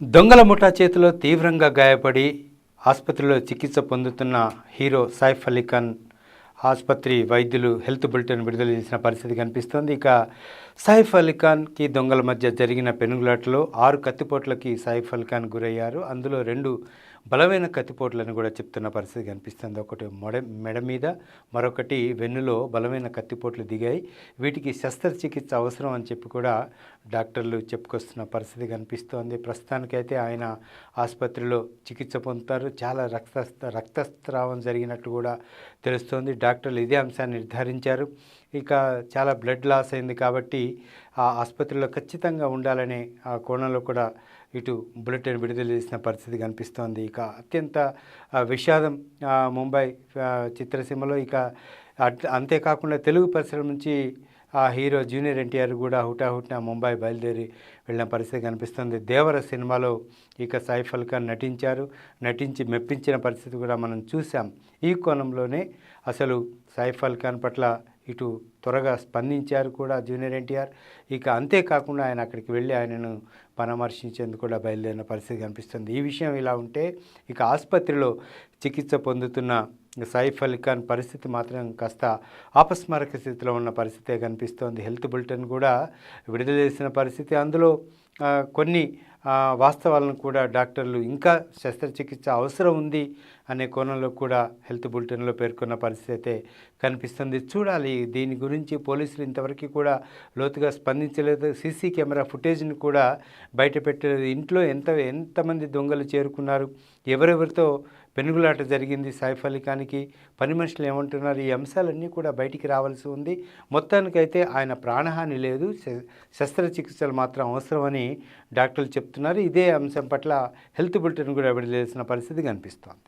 దొంగల ముఠా చేతిలో తీవ్రంగా గాయపడి ఆసుపత్రిలో చికిత్స పొందుతున్న హీరో సైఫ్ అలీ ఖాన్ ఆసుపత్రి వైద్యులు హెల్త్ బులెటిన్ విడుదల చేసిన పరిస్థితి కనిపిస్తోంది. ఇక సైఫ్ అలీ ఖాన్కి దొంగల మధ్య జరిగిన పెనుగులాటలో ఆరు కత్తిపోట్లకి సైఫ్ అలీ ఖాన్ గురయ్యారు. అందులో రెండు బలమైన కత్తిపోట్లను కూడా చెప్తున్న పరిస్థితి కనిపిస్తుంది. ఒకటి మొడ మెడ మీద మరొకటి వెన్నులో బలమైన కత్తిపోట్లు దిగాయి. వీటికి శస్త్రచికిత్స అవసరం అని చెప్పి కూడా డాక్టర్లు చెప్పుకొస్తున్న పరిస్థితి కనిపిస్తోంది. ప్రస్తుతానికైతే ఆయన ఆసుపత్రిలో చికిత్స పొందుతారు. చాలా రక్త రక్తస్రావం జరిగినట్టు కూడా తెలుస్తోంది. డాక్టర్లు ఇదే అంశాన్ని నిర్ధారించారు. ఇక చాలా బ్లడ్ లాస్ అయింది కాబట్టి ఆ ఆసుపత్రిలో ఖచ్చితంగా ఉండాలనే ఆ కోణంలో కూడా ఇటు బులెటిన్ విడుదల చేసిన పరిస్థితి కనిపిస్తోంది. ఇక అత్యంత విషాదం ముంబై చిత్రసీమలో ఇక అంతేకాకుండా తెలుగు పరిశ్రమ నుంచి ఆ హీరో జూనియర్ ఎన్టీఆర్ కూడా హుటాహుటిన ముంబై బయలుదేరి వెళ్ళిన పరిస్థితి కనిపిస్తుంది. దేవర సినిమాలో ఇక సైఫ్ అల్ ఖాన్ నటించారు. నటించి మెప్పించిన పరిస్థితి కూడా మనం చూసాం ఈ కోణంలోనే అసలు సైఫ్ అల్ ఖాన్ పట్ల ఇటు త్వరగా స్పందించారు కూడా జూనియర్ ఎన్టీఆర్. ఇక అంతేకాకుండా ఆయన అక్కడికి వెళ్ళి ఆయనను పరామర్శించేందుకు కూడా బయలుదేరిన పరిస్థితి కనిపిస్తుంది. ఈ విషయం ఇలా ఉంటే ఇక ఆసుపత్రిలో చికిత్స పొందుతున్న సైఫ్ అలీ ఖాన్ పరిస్థితి మాత్రం కాస్త ఆపస్మారక స్థితిలో ఉన్న పరిస్థితే కనిపిస్తోంది. హెల్త్ బులెటిన్ కూడా విడుదల చేసిన పరిస్థితి. అందులో కొన్ని వాస్తవాలను కూడా డాక్టర్లు ఇంకా శస్త్రచికిత్స అవసరం ఉంది అనే కోణంలో కూడా హెల్త్ బులెటిన్లో పేర్కొన్న పరిస్థితి అయితే కనిపిస్తుంది. చూడాలి దీని గురించి పోలీసులు ఇంతవరకు కూడా లోతుగా స్పందించలేదు. సీసీ కెమెరా ఫుటేజ్ని కూడా బయటపెట్టలేదు ఇంట్లో ఎంత ఎంతమంది దొంగలు చేరుకున్నారు? ఎవరెవరితో పెనుగులాట జరిగింది సైఫ్ అలీ ఖాన్కి? పని మనుషులు ఏమంటున్నారు? ఈ అంశాలన్నీ కూడా బయటికి రావాల్సి ఉంది. మొత్తానికైతే ఆయన ప్రాణహాని లేదు. శ- శస్త్రచికిత్సలు మాత్రం అవసరమని డాక్టర్లు చెప్తున్నారు. ఇదే అంశం పట్ల హెల్త్ బులెటిన్ కూడా విడుదల చేసిన పరిస్థితి కనిపిస్తోంది.